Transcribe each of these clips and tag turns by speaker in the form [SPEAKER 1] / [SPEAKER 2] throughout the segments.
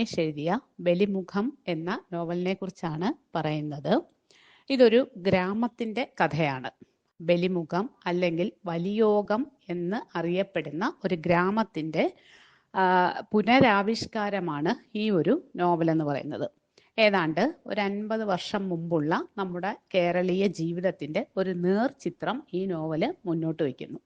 [SPEAKER 1] രമേശ് എഴുതിയ ബലിമുഖം എന്ന നോവലിനെ കുറിച്ചാണ് പറയുന്നത്. ഇതൊരു ഗ്രാമത്തിന്റെ കഥയാണ്. ബലിമുഖം അല്ലെങ്കിൽ വലിയോഗം എന്ന് അറിയപ്പെടുന്ന ഒരു ഗ്രാമത്തിന്റെ പുനരാവിഷ്കാരമാണ് ഈ ഒരു നോവൽ എന്ന് പറയുന്നത്. ഏതാണ്ട് ഒരു അൻപത് വർഷം മുമ്പുള്ള നമ്മുടെ കേരളീയ ജീവിതത്തിന്റെ ഒരു നേർചിത്രം ഈ നോവൽ മുന്നോട്ട് വയ്ക്കുന്നു.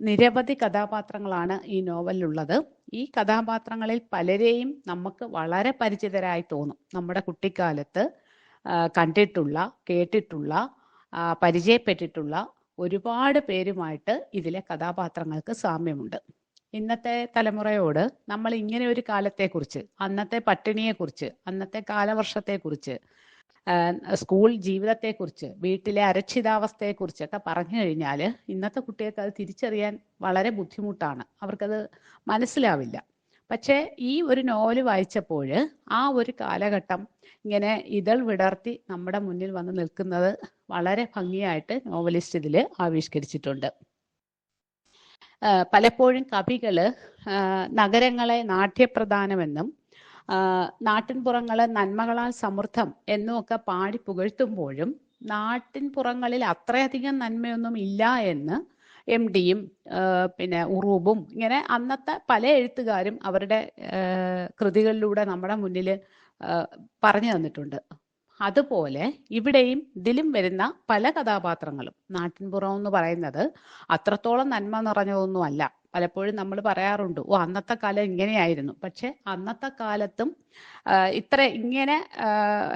[SPEAKER 1] നിരവധി കഥാപാത്രങ്ങളാണ് ഈ നോവലിലുള്ളത്. ഈ കഥാപാത്രങ്ങളിൽ പലരെയും നമുക്ക് വളരെ പരിചിതരായി തോന്നും. നമ്മുടെ കുട്ടിക്കാലത്ത് കണ്ടിട്ടുള്ള കേട്ടിട്ടുള്ള പരിചയപ്പെട്ടിട്ടുള്ള ഒരുപാട് പേരുമായിട്ട് ഇതിലെ കഥാപാത്രങ്ങൾക്ക് സാമ്യമുണ്ട്. ഇന്നത്തെ തലമുറയോട് നമ്മൾ ഇങ്ങനെ ഒരു കാലത്തെക്കുറിച്ച് അന്നത്തെ പട്ടിണിയെക്കുറിച്ച് അന്നത്തെ കാലവർഷത്തെക്കുറിച്ച് സ്കൂൾ ജീവിതത്തെക്കുറിച്ച് വീട്ടിലെ അരക്ഷിതാവസ്ഥയെക്കുറിച്ചൊക്കെ പറഞ്ഞു കഴിഞ്ഞാൽ ഇന്നത്തെ കുട്ടികൾക്ക് അത് തിരിച്ചറിയാൻ വളരെ ബുദ്ധിമുട്ടാണ്. അവർക്കത് മനസ്സിലാവില്ല. പക്ഷേ ഈ ഒരു നോവൽ വായിച്ചപ്പോൾ ആ ഒരു കാലഘട്ടം ഇങ്ങനെ ഇതൾ വിടർത്തി നമ്മുടെ മുന്നിൽ വന്ന് നിൽക്കുന്നത് വളരെ ഭംഗിയായിട്ട് നോവലിസ്റ്റ് ഇതിൽ ആവിഷ്കരിച്ചിട്ടുണ്ട്. പലപ്പോഴും കവികൾ നഗരങ്ങളെ നാട്യപ്രധാനമെന്നും നാട്ടിൻപുറങ്ങൾ നന്മകളാൽ സമൃദ്ധം എന്നൊക്കെ പാടി പുകഴ്ത്തുമ്പോഴും നാട്ടിൻപുറങ്ങളിൽ അത്രയധികം നന്മയൊന്നും ഇല്ല എന്ന് എം ഡിയും പിന്നെ ഉറൂബും ഇങ്ങനെ അന്നത്തെ പല എഴുത്തുകാരും അവരുടെ കൃതികളിലൂടെ നമ്മുടെ മുന്നിൽ പറഞ്ഞു തന്നിട്ടുണ്ട്. അതുപോലെ ഇവിടെയും ഇതിലും വരുന്ന പല കഥാപാത്രങ്ങളും നാട്ടിൻപുറം എന്ന് പറയുന്നത് അത്രത്തോളം നന്മ നിറഞ്ഞതൊന്നുമല്ല. പലപ്പോഴും നമ്മൾ പറയാറുണ്ട് ഓ അന്നത്തെ കാലം ഇങ്ങനെയായിരുന്നു. പക്ഷെ അന്നത്തെ കാലത്തും ഇത്ര ഇങ്ങനെ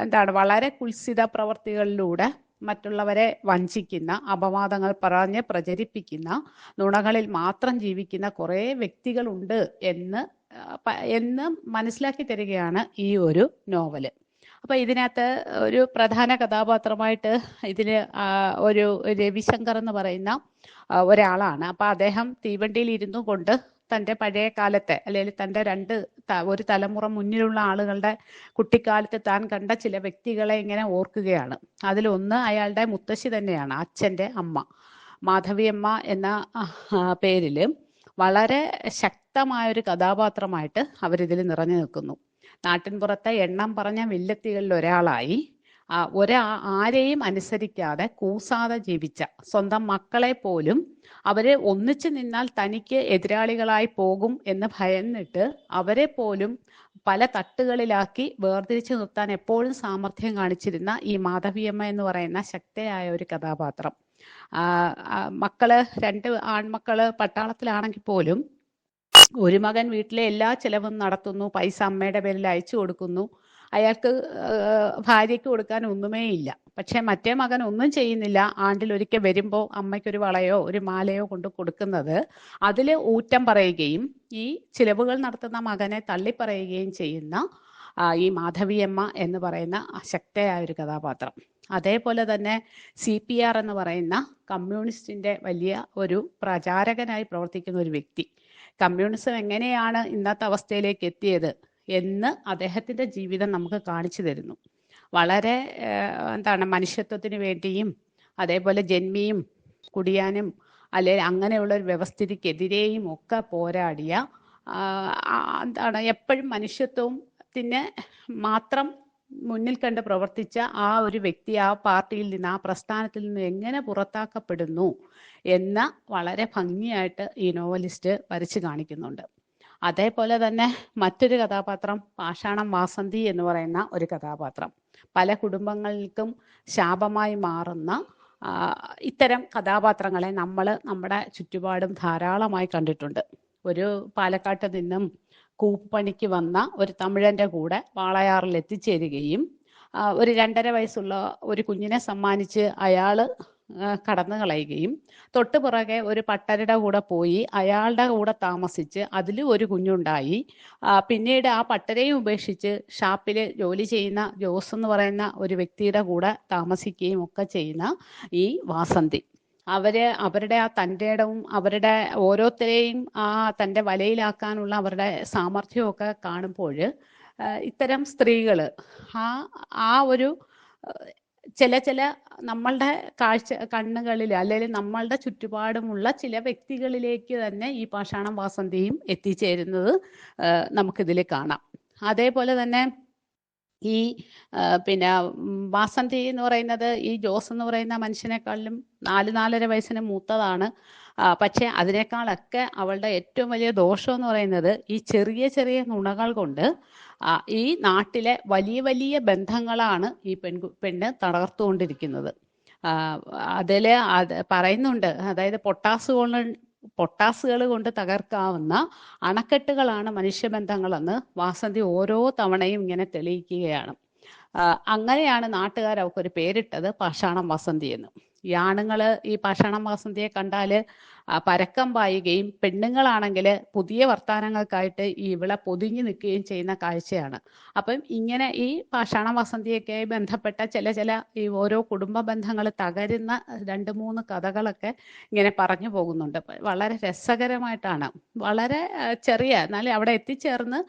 [SPEAKER 1] എന്താണ് വളരെ കുൽസിത പ്രവർത്തികളിലൂടെ മറ്റുള്ളവരെ വഞ്ചിക്കുന്ന അപവാദങ്ങൾ പറഞ്ഞ് പ്രചരിപ്പിക്കുന്ന നുണകളിൽ മാത്രം ജീവിക്കുന്ന കുറേ വ്യക്തികളുണ്ട് എന്ന് എന്ന് മനസ്സിലാക്കി തരികയാണ് ഈ ഒരു നോവൽ. അപ്പൊ ഇതിനകത്ത് ഒരു പ്രധാന കഥാപാത്രമായിട്ട് ഇതിൽ ഒരു രവിശങ്കർ എന്ന് പറയുന്ന ഒരാളാണ്. അപ്പൊ അദ്ദേഹം തീവണ്ടിയിൽ ഇരുന്നു കൊണ്ട് തന്റെ പഴയ കാലത്തെ അല്ലെങ്കിൽ തന്റെ രണ്ട് ഒരു തലമുറ മുന്നിലുള്ള ആളുകളുടെ കുട്ടിക്കാലത്ത് താൻ കണ്ട ചില വ്യക്തികളെ ഇങ്ങനെ ഓർക്കുകയാണ്. അതിലൊന്ന് അയാളുടെ മുത്തശ്ശി തന്നെയാണ് അച്ഛന്റെ അമ്മ. മാധവിയമ്മ എന്ന പേരിൽ വളരെ ശക്തമായ ഒരു കഥാപാത്രമായിട്ട് അവരിതിൽ നിറഞ്ഞു നിൽക്കുന്നു. നാട്ടിൻപുറത്തെ എണ്ണം പറഞ്ഞ വില്ലത്തികളിൽ ഒരാളായി. ഒരാ ആരെയും അനുസരിക്കാതെ കൂസാതെ ജീവിച്ച സ്വന്തം മക്കളെ പോലും അവരെ ഒന്നിച്ചു നിന്നാൽ തനിക്ക് എതിരാളികളായി പോകും എന്ന് ഭയന്നിട്ട് അവരെ പോലും പല തട്ടുകളിലാക്കി വേർതിരിച്ചു നിർത്താൻ എപ്പോഴും സാമർഥ്യം കാണിച്ചിരുന്ന ഈ മാധവിയമ്മ എന്ന് പറയുന്ന ശക്തയായ ഒരു കഥാപാത്രം. മക്കൾ രണ്ട് ആൺമക്കൾ പട്ടാളത്തിലാണെങ്കിൽ പോലും ഒരു മകൻ വീട്ടിലെ എല്ലാ ചെലവും നടത്തുന്നു പൈസ അമ്മയുടെ പേരിൽ അയച്ചു കൊടുക്കുന്നു. അയാൾക്ക് ഭാര്യയ്ക്ക് കൊടുക്കാൻ ഒന്നുമേ ഇല്ല. പക്ഷെ മറ്റേ മകൻ ഒന്നും ചെയ്യുന്നില്ല. ആണ്ടിൽ ഒരിക്കൽ വരുമ്പോൾ അമ്മയ്ക്കൊരു വളയോ ഒരു മാലയോ കൊണ്ട് കൊടുക്കുന്നത് അതിൽ ഊറ്റം പറയുകയും ഈ ചിലവുകൾ നടത്തുന്ന മകനെ തള്ളിപ്പറയുകയും ചെയ്യുന്ന ഈ മാധവിയമ്മ എന്ന് പറയുന്ന ശക്തയായ ഒരു കഥാപാത്രം. അതേപോലെ തന്നെ സി പി ആർ എന്ന് പറയുന്ന കമ്മ്യൂണിസ്റ്റിന്റെ വലിയ ഒരു പ്രചാരകനായി പ്രവർത്തിക്കുന്ന ഒരു വ്യക്തി. കമ്മ്യൂണിസം എങ്ങനെയാണ് ഇന്നത്തെ അവസ്ഥയിലേക്ക് എത്തിയത് എന്ന് അദ്ദേഹത്തിന്റെ ജീവിതം നമുക്ക് കാണിച്ചു തരുന്നു. വളരെ എന്താണ് മനുഷ്യത്വത്തിന് വേണ്ടിയും അതേപോലെ ജന്മിയും കുടിയാനും അല്ലെങ്കിൽ അങ്ങനെയുള്ള ഒരു വ്യവസ്ഥിതിക്കെതിരെയും ഒക്കെ പോരാടിയ എന്താണ് എപ്പോഴും മനുഷ്യത്വത്തിന് മാത്രം മുന്നിൽ കണ്ട് പ്രവർത്തിച്ച ആ ഒരു വ്യക്തി ആ പാർട്ടിയിൽ നിന്ന് ആ പ്രസ്ഥാനത്തിൽ നിന്ന് എങ്ങനെ പുറത്താക്കപ്പെടുന്നു എന്ന് വളരെ ഭംഗിയായിട്ട് ഈ നോവലിസ്റ്റ് വരച്ചു കാണിക്കുന്നുണ്ട്. അതേപോലെ തന്നെ മറ്റൊരു കഥാപാത്രം പാഷാണം വാസന്തി എന്ന് പറയുന്ന ഒരു കഥാപാത്രം. പല കുടുംബങ്ങൾക്കും ശാപമായി മാറുന്ന ഇത്തരം കഥാപാത്രങ്ങളെ നമ്മൾ നമ്മുടെ ചുറ്റുപാടും ധാരാളമായി കണ്ടിട്ടുണ്ട്. ഒരു പാലക്കാട്ട് നിന്നും കൂപ്പണിക്ക് വന്ന ഒരു തമിഴന്റെ കൂടെ വാളയാറിൽ എത്തിച്ചേരുകയും ഒരു രണ്ടര വയസ്സുള്ള ഒരു കുഞ്ഞിനെ സമ്മാനിച്ച് അയാൾ കടന്നു കളയുകയും തൊട്ടു പുറകെ ഒരു പട്ടരുടെ കൂടെ പോയി അയാളുടെ കൂടെ താമസിച്ച് അതിൽ ഒരു കുഞ്ഞുണ്ടായി. പിന്നീട് ആ പട്ടരെയും ഉപേക്ഷിച്ച് ഷാപ്പിൽ ജോലി ചെയ്യുന്ന ജോസ് എന്ന് പറയുന്ന ഒരു വ്യക്തിയുടെ കൂടെ താമസിക്കുകയും ഒക്കെ ചെയ്യുന്ന ഈ വാസന്തി. അവർ അവരുടെ ആ തന്റെ ഇടവും അവരുടെ ഓരോരുത്തരെയും ആ തന്റെ വലയിലാക്കാനുള്ള അവരുടെ സാമർഥ്യമൊക്കെ കാണുമ്പോൾ ഇത്തരം സ്ത്രീകൾ ആ ആ ഒരു ചില ചില നമ്മളുടെ കാഴ്ച കണ്ണുകളിൽ അല്ലെങ്കിൽ നമ്മളുടെ ചുറ്റുപാടുമുള്ള ചില വ്യക്തികളിലേക്ക് തന്നെ ഈ പാഷാണം വാസന്തിയും എത്തിച്ചേരുന്നത് നമുക്കിതിൽ കാണാം. അതേപോലെ തന്നെ ഈ പിന്നെ വാസന്തി എന്ന് പറയുന്നത് ഈ ജോസ് എന്ന് പറയുന്ന മനുഷ്യനെക്കാളിലും നാല് നാലര വയസ്സിന് മൂത്തതാണ്. പക്ഷെ അതിനേക്കാളൊക്കെ അവളുടെ ഏറ്റവും വലിയ ദോഷം എന്ന് പറയുന്നത് ഈ ചെറിയ ചെറിയ നുണകൾ കൊണ്ട് ഈ നാട്ടിലെ വലിയ വലിയ ബന്ധങ്ങളാണ് ഈ പെൺകു പെണ്ണ് തകർത്തുകൊണ്ടിരിക്കുന്നത് അതിൽ അത് പറയുന്നുണ്ട്. അതായത് പൊട്ടാസ് കൊണ്ട് പൊട്ടാസുകൾ കൊണ്ട് തകർക്കാവുന്ന അണക്കെട്ടുകളാണ് മനുഷ്യബന്ധങ്ങളെന്ന് വാസന്തി ഓരോ തവണയും ഇങ്ങനെ തെളിയിക്കുകയാണ്. അങ്ങനെയാണ് നാട്ടുകാർ ഒരു പേരിട്ടത് പാഷാണം വസന്തി എന്ന് ഈ ആണുങ്ങൾ ഈ പാഷാണം വസന്തിയെ കണ്ടാൽ പരക്കം പായുകയും പെണ്ണുങ്ങളാണെങ്കിൽ പുതിയ വർത്തമാനങ്ങൾക്കായിട്ട് ഈ ഇവളെ പൊതിഞ്ഞു നിൽക്കുകയും ചെയ്യുന്ന കാഴ്ചയാണ്. അപ്പം ഇങ്ങനെ ഈ പാഷാണ വസന്തിയൊക്കെ ബന്ധപ്പെട്ട ചില ചില ഈ ഓരോ കുടുംബ ബന്ധങ്ങൾ തകരുന്ന രണ്ട് മൂന്ന് കഥകളൊക്കെ ഇങ്ങനെ പറഞ്ഞു പോകുന്നുണ്ട്. വളരെ രസകരമായിട്ടാണ്. വളരെ ചെറിയ എന്നാലും അവിടെ എത്തിച്ചേർന്ന്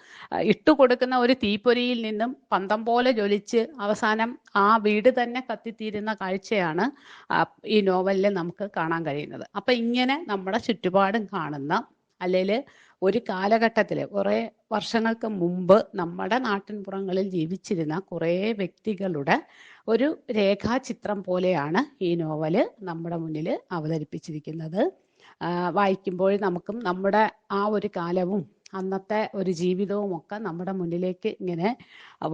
[SPEAKER 1] ഇട്ടു ഇട്ടുകൊടുക്കുന്ന ഒരു തീപ്പൊരിയിൽ നിന്നും പന്തം പോലെ ജ്വലിച്ച് അവസാനം ആ വീട് തന്നെ കത്തിത്തീരുന്ന കാഴ്ചയാണ് ഈ നോവലിൽ നമുക്ക് കാണാൻ കഴിയുന്നത്. അപ്പം ഇങ്ങനെ നമ്മുടെ ചുറ്റുപാടും കാണുന്ന അല്ലെങ്കിൽ ഒരു കാലഘട്ടത്തിൽ കുറേ വർഷങ്ങൾക്ക് മുമ്പ് നമ്മുടെ നാട്ടിൻപുറങ്ങളിൽ ജീവിച്ചിരുന്ന കുറേ വ്യക്തികളുടെ ഒരു രേഖാചിത്രം പോലെയാണ് ഈ നോവൽ നമ്മുടെ മുന്നിൽ അവതരിപ്പിച്ചിരിക്കുന്നത്. വായിക്കുമ്പോൾ നമുക്കും നമ്മുടെ ആ ഒരു കാലവും അന്നത്തെ ഒരു ജീവിതവും ഒക്കെ നമ്മുടെ മുന്നിലേക്ക് ഇങ്ങനെ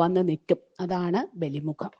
[SPEAKER 1] വന്ന് നിൽക്കും. അതാണ് ബലിമുഖം.